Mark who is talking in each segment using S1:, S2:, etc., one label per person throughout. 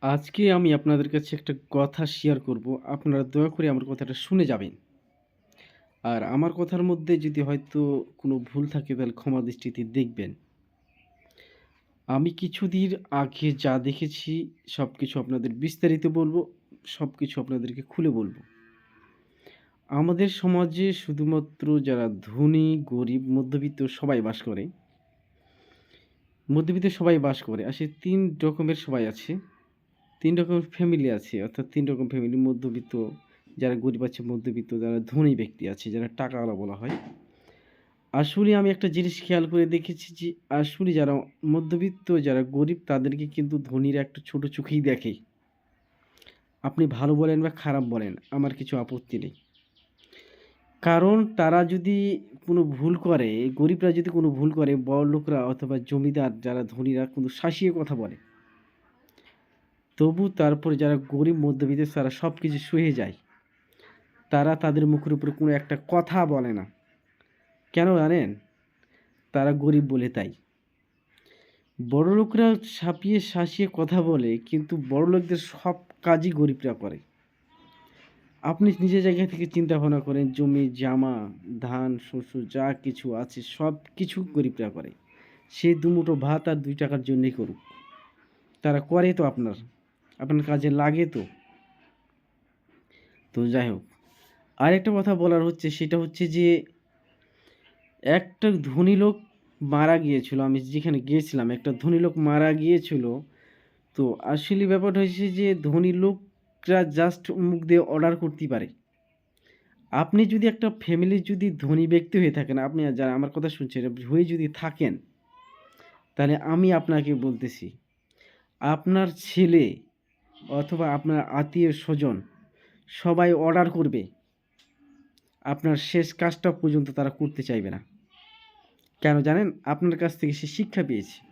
S1: আজকে আমি আপনাদের কাছে একটা কথা শেয়ার করব। আপনারা দয়া করে আমার কথাটা শুনে যাবেন। আর আমার কথার মধ্যে যদি হয়তো কোনো ভুল থাকে তাহলে ক্ষমা দৃষ্টিতে দেখবেন। আমি কিছুদিন আগে যা দেখেছি সব কিছু আপনাদের বিস্তারিত বলব, সব কিছু আপনাদেরকে খুলে বলব। আমাদের সমাজে শুধুমাত্র যারা ধনী, গরিব, মধ্যবিত্ত সবাই বাস করে। মধ্যবিত্ত সবাই বাস করে। আসলে ৩ রকমের সবাই আছে। ৩ রকমের ফ্যামিলি আছে। অর্থাৎ তিন রকম ফ্যামিলি মধ্যবিত্ত, যারা গরিব আছে মধ্যবিত্ত, যারা ধনী ব্যক্তি আছে, যারা টাকাওয়ালা বলা হয়। আসলে আমি একটা জিনিস খেয়াল করে দেখেছি যে আসলে যারা মধ্যবিত্ত, যারা গরিব তাদেরকে কিন্তু ধনীরা একটু ছোট চোখেই দেখে। আপনি ভালো বলেন বা খারাপ বলেন, আমার কিছু আপত্তি নেই। কারণ তারা যদি কোনো ভুল করে, গরিবরা যদি কোনো ভুল করে, বড়লোকরা অথবা জমিদার যারা ধনীরা কিন্তু শাসিয়ে কথা বলে। তবু তারপরে যারা গরিব মধ্যবিত্ত তারা সব কিছু শুয়ে যায়। তারা তাদের মুখের উপরে কোনো একটা কথা বলে না। কেন জানেন? তারা গরিব বলে তাই। বড়লোকরা ছাপিয়ে শাসিয়ে কথা বলে কিন্তু বড়লোকদের সব কাজই গরিবরা করে। আপনি নিজের জায়গা থেকে চিন্তা ভাবনা করেন জমি, জামা, ধান, শস্য যা কিছু আছে সব কিছু গরিবরা করে। সে দুমুঠো ভাত আর দুই টাকার জন্যই করুক। তারা করে তো আপনার। আপনার কাজে লাগে তো। তো যাই হোক। আরেকটা কথা বলার হচ্ছে সেটা হচ্ছে যে একটা ধনী লোক মারা গিয়েছিল। আমি যেখানে গিয়েছিলাম একটা ধনী লোক মারা গিয়েছিল। তো আসলে ব্যাপারটা হয়েছে যে ধনী লোকরা জাস্ট মুখ দিয়ে অর্ডার করতে পারে। আপনি যদি একটা ফ্যামিলির যদি ধনী ব্যক্তি হয়ে থাকেন, আপনি যারা আমার কথা শুনছেন হয়ে যদি থাকেন, তাহলে আমি আপনাকে বলতেছি, আপনার ছেলে অথবা আপনার আত্মীয়-স্বজন সবাই অর্ডার করবে। আপনার শেষ কাজটা পর্যন্ত তারা করতে চাইবে না। কেন জানেন? আপনার কাছ থেকে সে শিক্ষা পেয়েছে।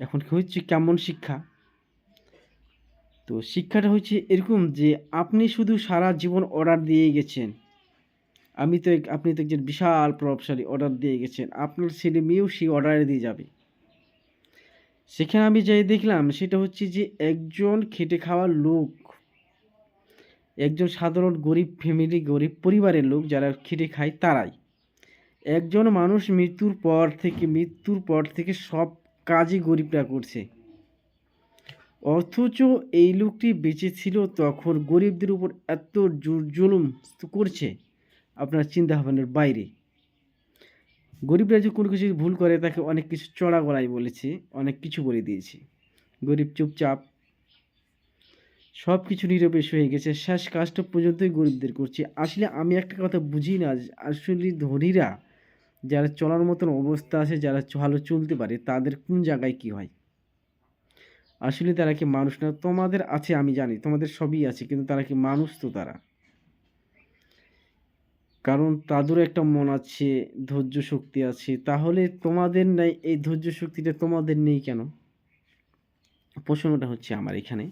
S1: এখন কি হচ্ছে কেমন শিক্ষা? তো শিক্ষাটা হচ্ছে এরকম যে আপনি শুধু সারা জীবন অর্ডার দিয়েই গেছেন। আমি তো আপনি তো একজন বিশাল প্রভাবশালী অর্ডার দিয়ে গেছেন। আপনার ছেলে-মেয়েও সেই অর্ডারে দিয়ে যাবে। সেখানে আমি যাই দেখলাম সেটা হচ্ছে যে একজন খেটে খাওয়া লোক একজন সাধারণ গরিব ফ্যামিলি, গরিব পরিবারের লোক যারা খেটে খায় তারাই। একজন মানুষ মৃত্যুর পর থেকে মৃত্যুর পর থেকে সব কাজই গরিবরা করছে। অথচ এই লোকটি বেঁচে ছিল তখন গরিবদের উপর এত জুলুম করছে, আপনার চিন্তা ভাবনার বাইরে। গরিবরা যে কোনো কিছু ভুল করে তাকে অনেক কিছু চড়া গলায় বলেছে, অনেক কিছু বলে দিয়েছে। গরিব চুপচাপ সব কিছু নীরবে হয়ে গেছে। শেষ কাজটা পর্যন্তই গরিবদের করছে। আসলে আমি একটা কথা বুঝি না আসলে ধনীরা যারা চলার মতন অবস্থা আছে, যারা ভালো চলতে পারে তাদের কোন জায়গায় কী হয়? আসলে তারা কি মানুষ না? তোমাদের আছে আমি জানি, তোমাদের সবই আছে কিন্তু তারা কি মানুষ তো তারা? কারণ তাদেরও একটা মন আছে, ধৈর্য শক্তি আছে। তাহলে তোমাদের নাই এই ধৈর্য শক্তিটা তোমাদের নেই কেন? প্রশ্নটা হচ্ছে আমার এখানে।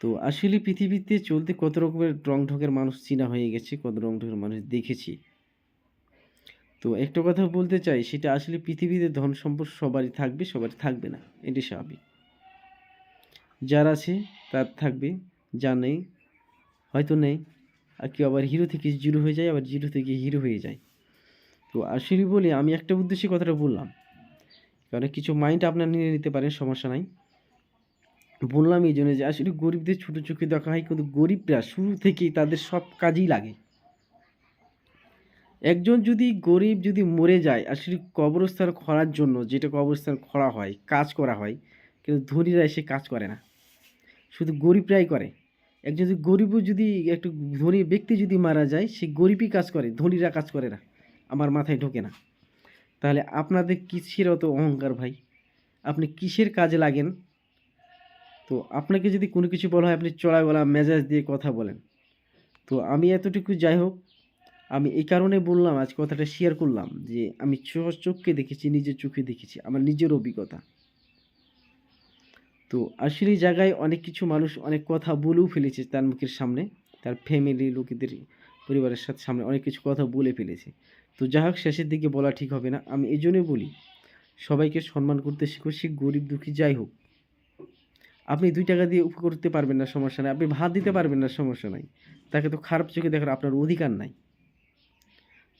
S1: তো আসলে পৃথিবীতে চলতে কত রকমের রং-ঢঙের মানুষ চেনা হয়ে গেছে, কত রং-ঢঙের মানুষ দেখেছি। তো একটা কথা বলতে চাই সেটা আসলে পৃথিবীতে ধন সম্পদ সবারই থাকবে, সবারই থাকবে না। এটাই স্বাভাবিক। যার আছে তার থাকবে, যা নেই হয়তো নেই। আর কেউ আবার হিরো থেকে জিরো হয়ে যায়, আবার জিরো থেকে হিরো হয়ে যায়। তো আসলে বলে আমি একটা উদ্দেশ্যে কথাটা বললাম। কারণ কিছু মাইন্ড আপনার নিয়ে নিতে পারেন সমস্যা নাই। বললাম এই জন্য যে আসলে গরিবদের ছোট চোখে দেখা হয় কিন্তু গরিবরা শুরু থেকেই তাদের সব কাজেই লাগে। একজন যদি গরিব যদি মরে যায় আসলে কবরস্থান খরার জন্য যেটা কবরস্থান খোঁড়া হয়, কাজ করা হয় কিন্তু ধনীরা এসে কাজ করে না। শুধু গরিবরাই করে। একজন যদি গরিবও যদি একটু ধনী ব্যক্তি যদি মারা যায় সে গরিবই কাজ করে, ধনীরা কাজ করে না। আমার মাথায় ঢোকে না। তাহলে আপনাদের কিসের অত অহংকার ভাই? আপনি কিসের কাজে লাগেন? তো আপনাকে যদি কোনো কিছু বলা হয় আপনি চড়া গলা মেজাজ দিয়ে কথা বলেন। তো আমি এতটুকু যাই হোক, আমি এই কারণে বললাম আজ কথাটা শেয়ার করলাম যে আমি স্বচক্ষে দেখেছি, নিজের চোখে দেখেছি, আমার নিজের অভিজ্ঞতা। তো আসলে জায়গায় অনেক কিছু মানুষ অনেক কথা বলেও ফেলেছে তার মুখের সামনে। তার ফ্যামিলি লোকেদের পরিবারের সাথে সামনে অনেক কিছু কথা বলে ফেলেছে। তো যা হোক, শেষের দিকে বলা ঠিক হবে না। আমি এই জন্যই বলি, সবাইকে সম্মান করতে শিখো, সে গরিব দুঃখী যাই হোক। আপনি দুই টাকা দিয়ে উপ করতে পারবেন না, সমস্যা নাই। আপনি ভাত দিতে পারবেন না, সমস্যা নাই। তাকে তো খারাপ চোখে দেখার আপনার অধিকার নাই।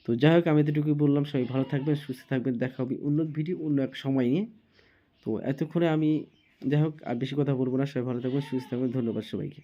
S1: তো যাই হোক, আমি এতটুকুই বললাম। সবাই ভালো থাকবেন, সুস্থ থাকবেন। দেখা হবে অন্য ভিডিও অন্য এক সময় নিয়ে। তো এতক্ষণে আমি যাই হোক আর বেশি কথা বলব না। সবাই ভালো থাকবেন সুস্থ থাকবেন। ধন্যবাদ সবাইকে।